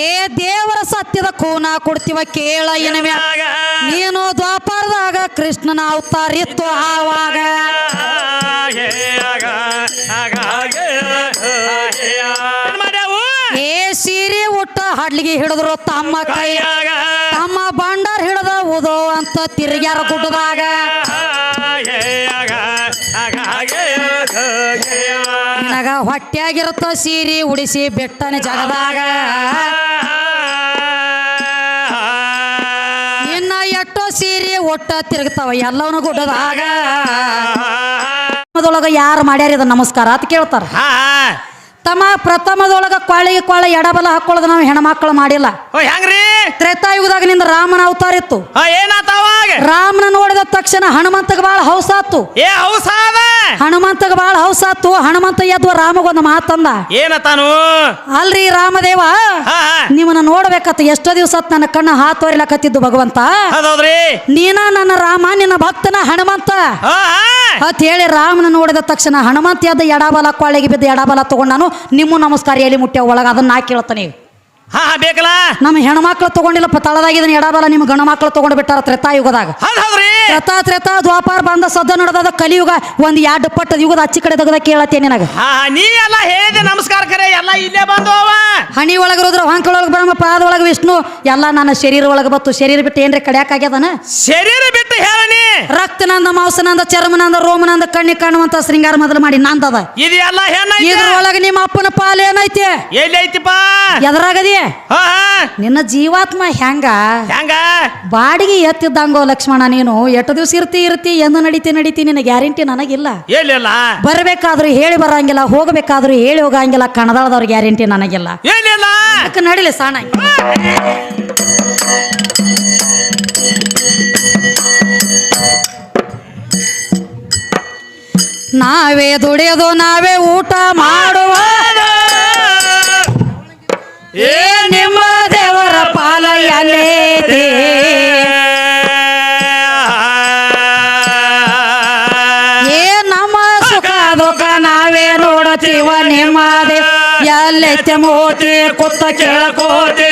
ಏ ದೇವರ ಸತ್ಯದ ಕೂನ ಕೊಡ್ತೀವ ಕೇಳ ಇನವ್ಯ ನೀನು ದ್ವಾಪಾರದಾಗ ಕೃಷ್ಣನ ಅವತಾರ ಇತ್ತು ಆವಾಗ. ಏ ಸೀರೆ ಹುಟ್ಟ ಹಡ್ಲಿಗೆ ಹಿಡಿದ್ರು ತಮ್ಮ ಕೈ. ತಮ್ಮ ಬಂಡಾರ್ ಹಿಡದ ಉದೋ ಅಂತ ತಿರುಗ್ಯಾರ ಗುಡ್ಡದಾಗ. ನಿನಗ ಹೊಟ್ಟೆಯಾಗಿರುತ್ತ ಸೀರಿ ಉಡಿಸಿ ಬೆಟ್ಟನ ಜಗದಾಗ. ಇನ್ನ ಎಷ್ಟೋ ಸೀರಿ ಒಟ್ಟ ತಿರುಗ್ತಾವ ಎಲ್ಲವನು ಗುಡ್ಡದಾಗ. ಪ್ರಥಮದೊಳಗ ಯಾರು ಮಾಡ್ಯಾರ ಇದ ನಮಸ್ಕಾರ ಅಂತ ಕೇಳ್ತಾರ. ತಮ್ಮ ಪ್ರಥಮದೊಳಗ ಕೊಳ್ಳಿಗೆ ಕೊಳ್ಳ ಎಡಬಲ ಹಾಕೊಳ್ಳೋದು ನಾವು ಹೆಣ್ಮಕ್ಳು ಮಾಡಿಲ್ಲ. ತ್ರೇತಾಯುಗದಾಗ ನಿಂದ ರಾಮನ ಅವತಾರ ಇತ್ತು. ಹಾ ಏನಾತ ಅವಾಗ ರಾಮನ ನೋಡಿದ ತಕ್ಷಣ ಹನುಮಂತಗ ಬಾಳ ಹೌಸಾತು ಏ ಹೌಸಾದ ಹನುಮಂತಗ ಬಾಳ ಹೌಸಾತು ಹನುಮಂತ ಎದ್ವ ರಾಮಗೊಂದು ಮಾತಂದ. ಏನತ್ತಾನು ಅಲ್ರಿ ರಾಮದೇವ ನಿಮ್ಮನ್ನ ನೋಡ್ಬೇಕತ್ತ ಎಷ್ಟೋ ದಿವಸ ನನ್ನ ಕಣ್ಣ ಹಾತೋರಿಲಕತ್ತಿದ್ದು ಭಗವಂತ. ನೀನ ನನ್ನ ರಾಮ ನಿನ್ನ ಭಕ್ತನ ಹನುಮಂತ. ಅತ್ ಹೇಳಿ ರಾಮನ ನೋಡಿದ ತಕ್ಷಣ ಹನುಮಂತ ಎದ್ದ ಎಡಬಲ ಕೊಳ್ಳೆಗೆ ಬಿದ್ದು ಎಡಬಲ ತಗೊಂಡಾನು ನಿಮ್ಮ ನಮಸ್ಕಾರ ಎಲ್ಲಿ ಮುಟ್ಟ್ಯ ಒಳಗ ಅದನ್ನ ನಾ ಕೇಳ್ತಾನೆ ಹಾ ಹಾ ಬೇಕಲ್ಲ? ನಮ್ಮ ಹೆಣ್ಮಕ್ಳು ತಗೊಂಡಿಲ್ಲಪ್ಪ ತಳದಾಗಿದ್ದನ ಎಡಬಲ ನಿಮ್ಮ ಗಣ ಮಕ್ಳು ತಗೊಂಡು ಬಿಟ್ಟಾರ ತ್ರೇತಾಯುಗದಾಗ ಹೌದ್ ಹೌದ್ರಿ? ತ್ರೇತಾ ತ್ರೇತಾ ದ್ವಾಪಾರ ಬಂದ ಸದ್ದ ನಡೆದ ಕಲಿಯುಗ ಒಂದ್ ಎರಡು ಪಟ್ಟ ಯುಗದ ಅಚ್ಚಿ ಕಡೆ ತೆಗೆದ ಕೇಳತ್ತೇನೆ ನಿನಗ. ಹಾ ಹಾ, ನೀ ಎಲ್ಲ ಹೇಳಿದೆ ನಮಸ್ಕಾರ ಕರೆ ಎಲ್ಲ ಇಲ್ಲೇ ಬಂದು ಅವ. ಹಣಿ ಒಳಗ ರುದ್ರ ಹೊಂಕಳೊಳಗ ಬ್ರಹ್ಮ ಪಾದ ಒಳಗ ವಿಷ್ಣು ಎಲ್ಲ ನನ್ನ ಶರೀರ ಒಳಗ ಬತ್ತು. ಶರೀರ ಬಿಟ್ಟು ಏನ್ರಿ ಕಡ್ಯಾಕಾಗ್ಯದನ ಶರೀರ ಬಿಟ್ಟು ಹೇಳನಿ ರಕ್ತನಂದ ಮಾಂಸನಂದ ರೋಮ ನಂದ ಕಣ್ಣಿ ಕಾಣುವಂತ ಶೃಂಗಾರ ಮೊದಲು ಮಾಡಿ ನಂದದ. ಇದು ಎಲ್ಲ ಹೆಣ್ಣ ಇದ್ರೊಳಗ ನಿಮ್ಮ ಅಪ್ಪನ ಪಾಲ್ ಏನೈತಿ? ಎಲ್ಲೈತಿಪ್ಪ ಎದರಾಗದಿ? ಹಾ ನಿನ್ನ ಜೀವಾತ್ಮ ಹೆಂಗ ಹೆಂಗ ಬಾಡಿಗೆ ಎತ್ತಿದ್ದಂಗೋ ಲಕ್ಷ್ಮಣ ನೀನು ಎಷ್ಟು ದಿವಸ ಇರ್ತಿ ಇರ್ತಿ ಎಂದು ನಡೀತಿ ನಡೀತಿ ನಿನ್ನ ಗ್ಯಾರಂಟಿ ನನಗಿಲ್ಲ. ಎಲ್ಲಿಲ್ಲ ಬರ್ಬೇಕಾದ್ರೂ ಹೇಳಿ ಬರಂಗಿಲ್ಲ ಹೋಗ್ಬೇಕಾದ್ರೂ ಹೇಳಿ ಹೋಗಂಗಿಲ್ಲ ಕಣದಾಳದವ್ರ ಗ್ಯಾರಂಟಿ ನನಗಿಲ್ಲ. ಎಲ್ಲಿಲ್ಲ ಅದಕ್ಕೆ ನಡಿಲಿ ಸಾಣ. ನಾವೇ ದುಡಿಯೋದು ನಾವೇ ಊಟ ಮಾಡುವ ದೇವ ಎಲ್ಲೈತೆ ಮೋತಿ, ಕುತ್ತ ಕೇಳಕೋತಿ.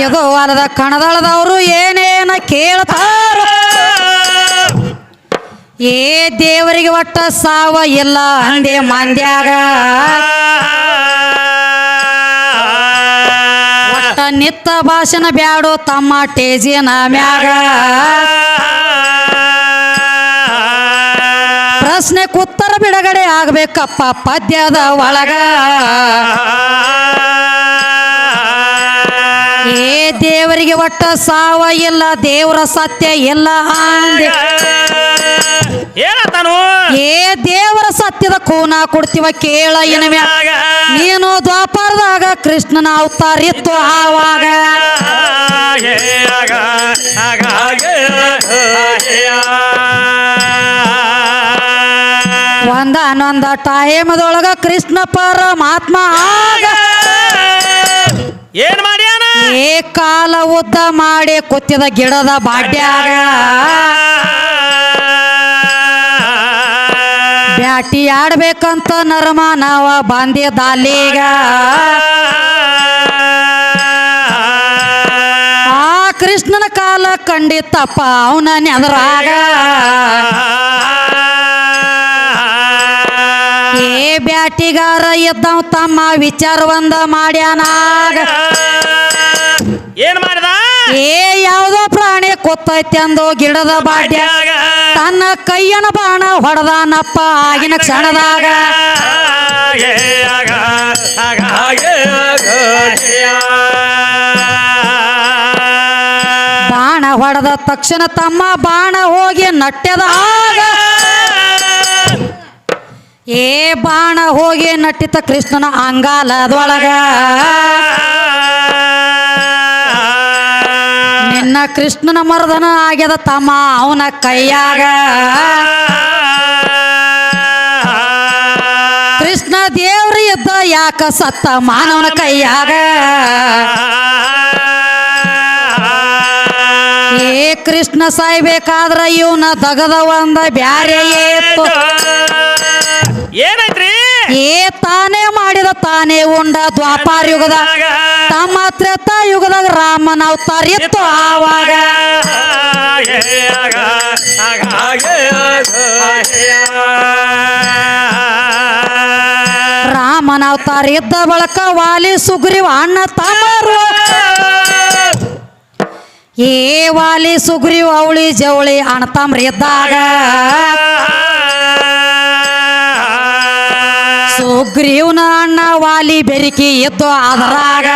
ಇದು ವಾರದ ಕಣದಳದವರು ಏನೇನ ಕೇಳ್ತಾರ? ಏ ದೇವರಿಗೆ ಒಟ್ಟ ಸಾವ ಇಲ್ಲ ಅಂದೆ ಮಂದ್ಯಾಗ. ನಿತ್ತ ಭಾಷಣ ಬ್ಯಾಡು ತಮ್ಮ ಟೇಜಿನ ಮ್ಯಾಗ ಬಿಡುಗಡೆ ಆಗ್ಬೇಕಪ್ಪ ಪದ್ಯದ ಒಳಗ. ಏ ದೇವರಿಗೆ ಒಟ್ಟ ಸಾವ ಇಲ್ಲ ದೇವರ ಸತ್ಯ ಇಲ್ಲ ಏ ದೇವರ ಸತ್ಯದ ಕೋನ ಕೊಡ್ತೀವ ಕೇಳ ಇನವ್ಯ. ನೀನು ದ್ವಾಪರದಾಗ ಕೃಷ್ಣನ ಅವತಾರ ಇತ್ತು ಆವಾಗ ಅನ್ನೊಂದ ಟೈಮದೊಳಗ ಕೃಷ್ಣ ಪರಮಾತ್ಮ ಆಗ ಏನ್ ಮಾಡ್ಯಾನ? ಏ ಕಾಲ ಉದ್ದ ಮಾಡಿ ಕುತ್ತಿದ ಗಿಡದ ಬಾಡ್ಯಾಗ ಬ್ಯಾಟಿ ಆಡ್ಬೇಕಂತ ನರಮ ನಾವ ಬಂದಿದ್ದ ಅಲ್ಲಿಗ ಆ ಕೃಷ್ಣನ ಕಾಲ ಕಂಡಿತ್ತಪ್ಪ ಅವನ ನೆದರಾಗ. ಏ ಬ್ಯಾಟಿಗಾರ ತಮ್ಮ ವಿಚಾರವಂದ ಮಾಡ್ಯಾನಾಗ. ಏನ್ ಮಾಡಿದ? ಏ ಯಾವ್ದೋ ಪ್ರಾಣಿ ಕೊತ್ತೈತೆ ಅಂದು ಗಿಡದ ಬಾಡ್ಯ. ತನ್ನ ಕೈಯನ ಬಾಣ ಹೊಡೆದಾನಪ್ಪ ಆಗಿನ ಕ್ಷಣದಾಗ. ಬಾಣ ಹೊಡೆದ ತಕ್ಷಣ ತಮ್ಮ ಬಾಣ ಹೋಗಿ ನಟ್ಯದ ಆಗ. ಏ ಬಾಣ ಹೋಗಿ ನಟ್ಟಿತ ಕೃಷ್ಣನ ಅಂಗಾಲದೊಳಗ ನಿನ್ನ ಕೃಷ್ಣನ ಮರ್ದನ ಆಗ್ಯದ ತಮ್ಮ ಅವನ ಕೈಯಾಗ. ಕೃಷ್ಣ ದೇವ್ರ ಇದ್ದ ಯಾಕ ಸತ್ತ ಮಾನವನ ಕೈಯಾಗ. ಏ ಕೃಷ್ಣ ಸಾಯ್ಬೇಕಾದ್ರ ಇವನ ದಗದ ಒಂದ ಬ್ಯಾರೆ ಏತ್ತು ಏನೈತ್ರಿ ಏ ತಾನೇ ಮಾಡಿದ ತಾನೇ ಉಂಡ ದ್ವಾಪಾರ ಯುಗದ. ತಮ್ಮ ತ್ರೇತ ಯುಗದಾಗ ರಾಮ ಅವತಾರ ಇತ್ತು ಆವಾಗ. ರಾಮನ ಅವತಾರ ಇದ್ದ ಬಳಕ ವಾಲಿ ಸುಗ್ರೀವ ಅಣ್ಣ ತಮ್ಮರು ಏ ವಾಲಿ ಸುಗ್ರೀವ ಅವಳಿ ಜವಳಿ ಅಣ್ಣ ತಮ್ರ ಇದ್ದಾಗ. ಸುಗ್ರೀವನ ಅಣ್ಣ ವಾಲಿ ಬೆರಿಕಿ ಎತ್ತು ಅದರಾಗ.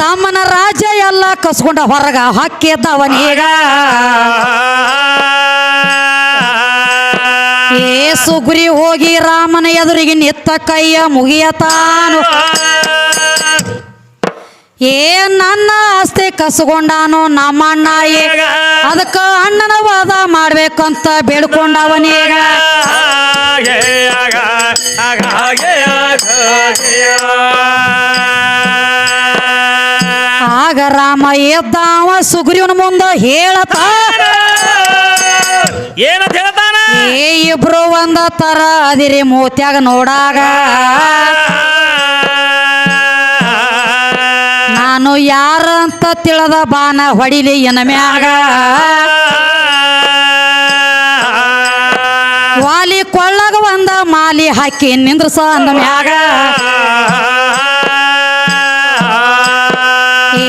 ತಮ್ಮನ ರಾಜ ಎಲ್ಲ ಕಸ್ಕೊಂಡ ಹೊರಗ ಹಕ್ಕಿದ್ದವನೀಗ ಏ ಸುಗ್ರಿ ಹೋಗಿ ರಾಮನ ಎದುರಿಗೆ ನಿತ್ತ ಕೈಯ ಮುಗಿಯತಾನು. ಏ ನನ್ನ ಆಸ್ತಿ ಕಸ್ಕೊಂಡಾನು ನಮ್ಮ ಅಣ್ಣ ಏ ಅದಕ್ಕ ಅಣ್ಣನ ವಾದ ಮಾಡ್ಬೇಕಂತ ಬೇಡ್ಕೊಂಡವನೀಗ ಆಗ ರಾಮ ಎದ್ದಾವ ಸುಗ್ರೀವನ ಮುಂದ ಹೇಳತ ಏನಂತ ಹೇಳ್ತಾನ? ಏ ಇಬ್ರು ಒಂದ ತರ ಅದಿರಿ ಮೂತ್ಯಾಗ ನೋಡಾಗ. ಯಾರ ಅಂತ ತಿಳದ ಬಾನ ಹೊಡಿಲಿ ಎನ ಮ್ಯಾಗ? ವಾಲಿ ಕೊಳ್ಳಗ ಒಂದ ಮಾಲಿ ಹಾಕಿ ನಿಂದ್ರಸ ಅಂದ ಮ್ಯಾಗ.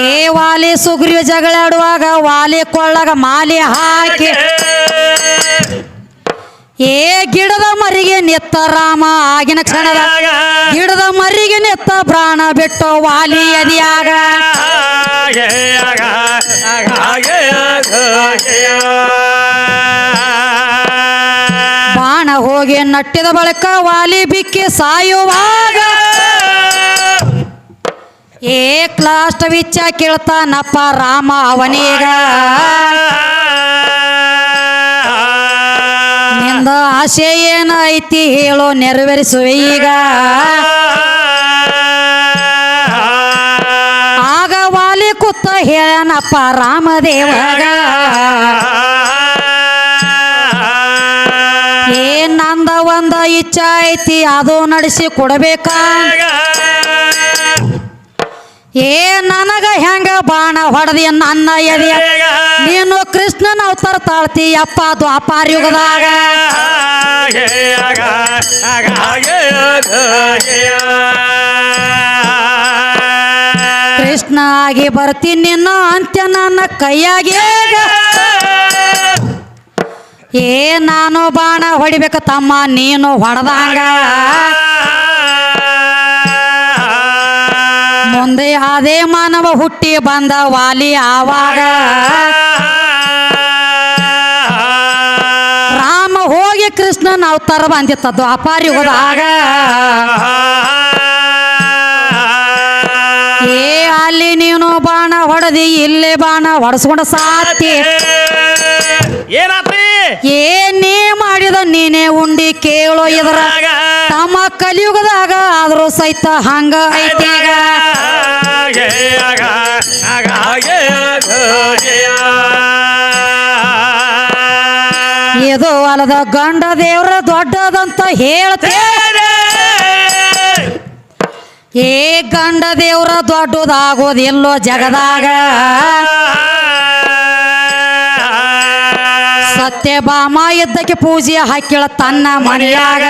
ಏ ವಾಲಿ ಸುಗ್ರೀವ ಜಗಳಾಡುವಾಗ ವಾಲಿ ಕೊಳ್ಳಗ ಮಾಲಿ ಹಾಕಿ ಏ ಗಿಡದ ಮರಿಗೆ ನೆತ್ತ ರಾಮ ಆಗಿನ ಕ್ಷಣದ. ಗಿಡದ ಮರಿಗೆ ನಿತ್ತ ಪ್ರಾಣ ಬಿಟ್ಟು ವಾಲಿ ಅದಿಯಾಗ. ಬಾಣ ಹೋಗಿ ನಟ್ಟಿದ ಬಳಿಕ ವಾಲಿ ಬಿಕ್ಕಿ ಸಾಯುವಾಗ. ಏ ಕ್ಲಾಷ್ಟ ವಿಚ್ಚ ಕೇಳ್ತಾನಪ್ಪ ರಾಮ ಅವನೀಗ. ಆಸೆ ಏನು ಐತಿ ಹೇಳೋ ನೆರವೇರಿಸುವ ಈಗ. ಆಗ ವಾಲಿ ಕುತ್ತ ಹೇಳನಪ್ಪ ರಾಮದೇವಾಗ. ಏನಂದ ನಂದ ಒಂದ ಇಚ್ಛ ಐತಿ, ಅದು ನಡೆಸಿ ಕೊಡಬೇಕಾ? ಏ ನನಗ ಹೆಂಗ ಬಾಣ ಹೊಡೆದಿ ನನ್ನ ಎದೆಯ ನೀನು ಕೃಷ್ಣನ ಅವತಾರ ತಾಳ್ತಿ ಅಪ್ಪ ದ್ವಾಪಾರ ಯುಗದಾಗ ಕೃಷ್ಣ ಆಗಿ ಬರ್ತೀನಿ ನಿನ್ನ ಅಂತ್ಯ ನನ್ನ ಕೈಯಾಗಿ ಏ ನಾನು ಬಾಣ ಹೊಡಿಬೇಕ ತಮ್ಮ ನೀನು ಹೊಡೆದಂಗ ಮುಂದೆ ಅದೇ ಮಾನವ ಹುಟ್ಟಿ ಬಂದ ವಾಲಿ ಆವಾಗ ರಾಮ ಹೋಗಿ ಕೃಷ್ಣನ ಅವತಾರ ಬಂದಿತ್ತದ್ದು ಅಪಾರಿ ಹೋದಾಗ. ಏ ಅಲ್ಲಿ ನೀನು ಬಾಣ ಹೊಡೆದಿ ಇಲ್ಲೇ ಬಾಣ ಹೊಡೆಸ್ಕೊಂಡ ಸಾತಿ ಏನಾತ್ರಿ? ಏ ನೀ ಮಾಡಿದ ನೀನೇ ಉಂಡಿ ಕೇಳೋ ಇದರ ತಮ್ಮ ಕಲಿಯುಗದಾಗ ಆದ್ರೂ ಸಹಿತ ಹಂಗ ಐತಿ ಇದು ಅಲ್ಲದ ಗಂಡ ದೇವ್ರ ದೊಡ್ಡದಂತ ಹೇಳ್ತೇನೆ ಏ ಗಂಡ ದೇವ್ರ ದೊಡ್ಡದಾಗೋದಿಲ್ಲೋ ಜಗದಾಗ. ಸತ್ಯಭಾಮ ಇದ್ದಕ್ಕೆ ಪೂಜೆ ಹಾಕಿಳ ತನ್ನ ಮನೆಯಾಗ.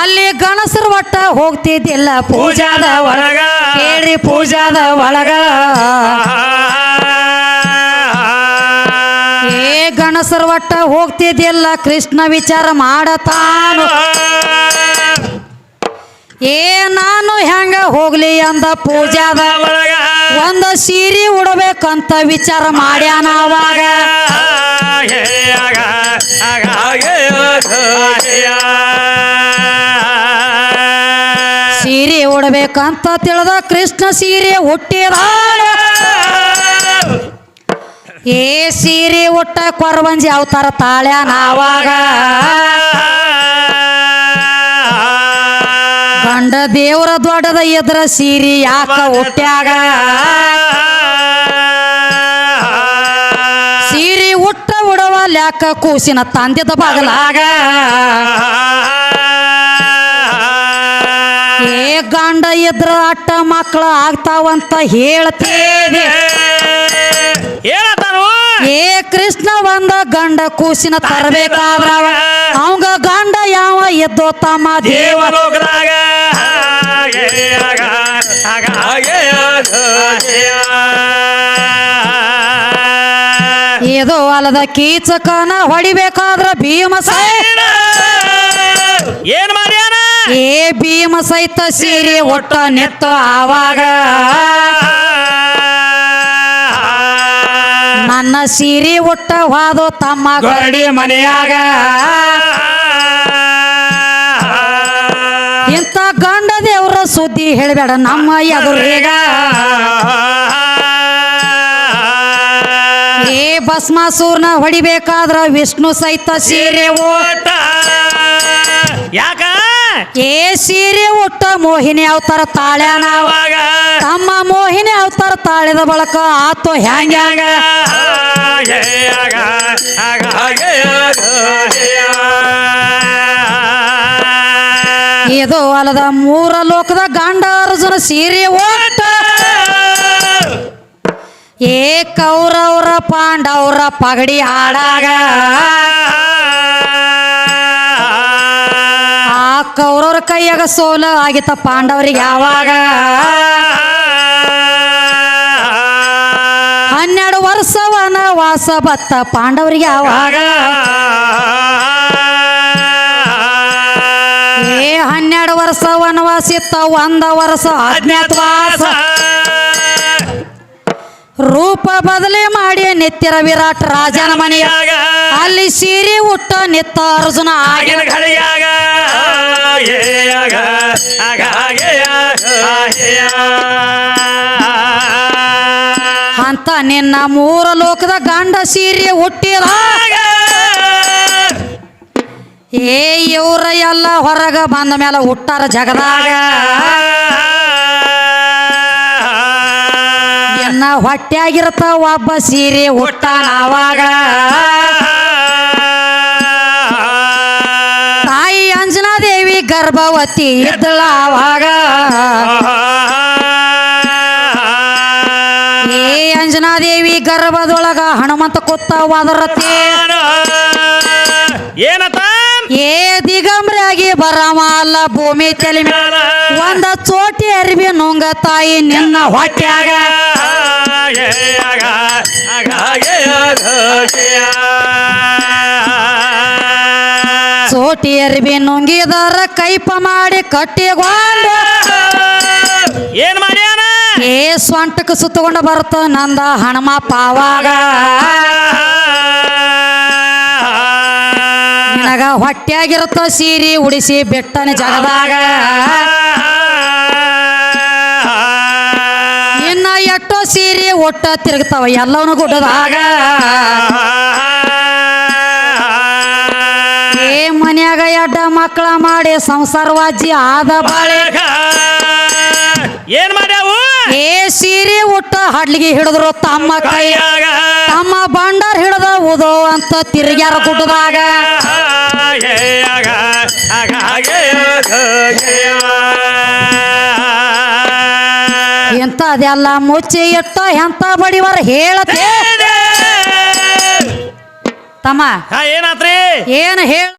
ಅಲ್ಲಿ ಗಣಸರ ಒಟ್ಟ ಹೋಗ್ತಿದ್ದಿಲ್ಲ ಪೂಜಾದ ಒಳಗ. ಕೇಳ್ರಿ ಪೂಜಾದ ಒಳಗ. ಏ ಗಣಸರ ಒಟ್ಟ ಹೋಗ್ತಿದ್ದಿಲ್ಲ, ಕೃಷ್ಣ ವಿಚಾರ ಮಾಡತಾನು. ಏ ನಾನು ಹೆಂಗ ಹೋಗ್ಲಿ ಅಂದ ಪೂಜಾದ ಒಂದು ಸೀರೆ ಉಡಬೇಕಂತ ವಿಚಾರ ಮಾಡ್ಯಾನ ಅವಾಗ. ಸೀರೆ ಉಡಬೇಕಂತ ತಿಳಿದ ಕೃಷ್ಣ ಸೀರೆ ಹುಟ್ಟಿದ ಏ ಸೀರೆ ಉಟ್ಟ ಕೊರವಂಜಿ ಅವತಾರ ತಾಳ್ಯಾನ ಅವಾಗ. ಗಂಡ ದೇವರ ದೊಡ್ಡದ ಎದ್ರ ಸೀರಿ ಯಾಕ ಹುಟ್ಟ್ಯಾಗ ಸೀರಿ ಹುಟ್ಟ ಉಡವ ಲ್ಯಾಕ ಕೂಸಿನ ತಂದೆದ ಬಾಗಲಾಗ. ಏ ಗಂಡ ಇದ್ರ ಅಟ್ಟ ಮಕ್ಕಳ ಆಗ್ತಾವಂತ ಹೇಳ್ತೇವೆ ಏನತ್ತಾನು ಏ ಕೃಷ್ಣ ಒಂದ ಗಂಡ ಕೂಸಿನ ತರಬೇಕಾದ್ರ ಅವಂಗ ಗಂಡ ಯಾವ ಎದ್ದೋ ತಮ್ಮ ದೇವ. ದೇವಲೋಕದಾಗ. ಇದು ಅಲ್ಲದ ಕೀಚಕನ ಹೊಡಿಬೇಕಾದ್ರ ಭೀಮ ಸೈ ಏನ್ ಮಾಡ್ಯಾನ? ಏ ಭೀಮ ಸಹಿತ ಸೀರೆ ಒಟ್ಟ ನೆತ್ತ ಆವಾಗ. ಸೀರೆ ಒಟ್ಟ ಹೋದು ತಮ್ಮ ಗರಡಿ ಮನೆಯಾಗ. ಇಂಥ ಗಂಡ ದೇವ್ರ ಸುದ್ದಿ ಹೇಳಬೇಡ ನಮ್ಮ ಎದುರೀಗ ಏ ಭಸ್ಮಾಸೂರ್ನ ಹೊಡಿಬೇಕಾದ್ರ ವಿಷ್ಣು ಸಹಿತ ಸೀರೆ ಓಟ ಯಾಕ? ಏ ಸೀರೆ ಉಟ್ಟ ಮೋಹಿನಿ ಅವತಾರ ತಾಳ್ಯಾನ. ತಮ್ಮ ಮೋಹಿನಿ ಅವತಾರ ತಾಳಿದ ಬಳಕ ಆತು ಹ್ಯಾಂಗ್ಯಾಂಗ? ಇದು ಅಲ್ಲದ ಮೂರ ಲೋಕದ ಗಂಡ ಅರ್ಜುನ ಸೀರೆ ಓಟ. ಏ ಕೌರವ್ರ ಪಾಂಡವ್ರ ಪಗಡಿ ಆಡಾಗ ಆ ಕೌರವ್ರ ಕೈಯಾಗ ಸೋಲ ಆಗಿತ್ತ ಪಾಂಡವರಿಗೆ ಯಾವಾಗ? ಹನ್ನೆರಡು ವಾಸ ಬತ್ತ ಪಾಂಡವರಿಗೆ ಆವಾಗ ಏ ಹನ್ನೆರಡು ವರ್ಷ ವನವಾಸ ಇತ್ತ ಒಂದ ವರ್ಷ ಅಜ್ಞಾತವಾಸ ರೂಪ ಬದಲಿ ಮಾಡಿ ನಿತ್ಯರ ವಿರಾಟ್ ರಾಜನ ಮನೆಯಾಗ ಅಲ್ಲಿ ಸೀರೆ ಉಟ್ಟ ನಿತ್ತ ಅರ್ಜುನ ಆಗಿ. ಆಗಿನ ಘಳಿಯಾಗ ಹಾಗೆ ಆಗ, ಆಗ, ಆಗ, ನಿನ್ನ ಮೂರ ಲೋಕದ ಗಂಡ ಸೀರೆ ಏ, ಇವ್ರ ಎಲ್ಲ ಹೊರಗ ಬಂದ ಮೇಲೆ ಹುಟ್ಟಾರ ಜಗದಾಗ. ಎನ್ನ ಹೊಟ್ಟೆಯಾಗಿರ್ತ ಒಬ್ಬ ಸೀರೆ ಹುಟ್ಟಾನ ಅವಾಗ. ತಾಯಿ ಅಂಜನಾದೇವಿ ಗರ್ಭವತಿ ಇದ್ದಳ ಅವಾಗ. ಅಂಜನಾದೇವಿ ಗರ್ಭದೊಳಗ ಹನುಮಂತ ಕೊತ್ತ ವಾದರತಿ ಏನತ್ತ ಏ ದಿಗಂಬರಾಗಿ ಬರಮ ಅಲ್ಲ ಭೂಮಿ ತಲೆ ಒಂದ ಚೋಟಿ ಅರಿವಿ ನುಂಗ ತಾಯಿ ನಿನ್ನ ಹೊಟ್ಯಾಗ ಚೋಟಿ ಅರಿವಿ ನುಂಗಿದರ ಕೈಪ ಮಾಡಿ ಕಟ್ಟಿಗೊಂಡು ಏನ್ ಮಾಡ್ಯಾನ ಏ ಸ್ವಂಟಕ್ಕೆ ಸುತ್ತಕೊಂಡು ಬರುತ್ತ ನಂದ ಹಣಮ ಪಾವಾಗ. ನಿನಗ ಹೊಟ್ಟೆಯಾಗಿರುತ್ತ ಸೀರಿ ಉಡಿಸಿ ಬೆಟ್ಟನ ಜಗದಾಗ. ಇನ್ನ ಎಷ್ಟೋ ಸೀರೆ ಒಟ್ಟ ತಿರುಗ್ತಾವ ಎಲ್ಲವನು ಗುಡ್ಡದಾಗ. ಏ ಮನ್ಯಾಗ ಎಡ್ಡ ಮಕ್ಕಳ ಮಾಡಿ ಸಂಸಾರವಾಜಿ ಆದ ಬಾಳೆ. ಏನ್ ಮಾಡ್ಯಾವು? ಏ ಸೀರೆ ಉಟ್ಟ ಹಡ್ಲಿಗೆ ಹಿಡಿದ್ರು ತಮ್ಮ ಕೈ. ಕೈಯಾಗ. ತಮ್ಮ ಬಂಡಾರ್ ಹಿಡ್ದ ಓದೋ ಅಂತ ತಿರುಗ್ಯಾರ ಗುಡ್ಡದಾಗ. ಇಂಥದೆಲ್ಲ ಮುಚ್ಚಿ ಇಟ್ಟ ಎಂತ ಬಡಿವರ ಹೇಳತ್ತೆ? ತಮ್ಮ. ಏನಾತ್ರಿ? ಏನು ಹೇಳ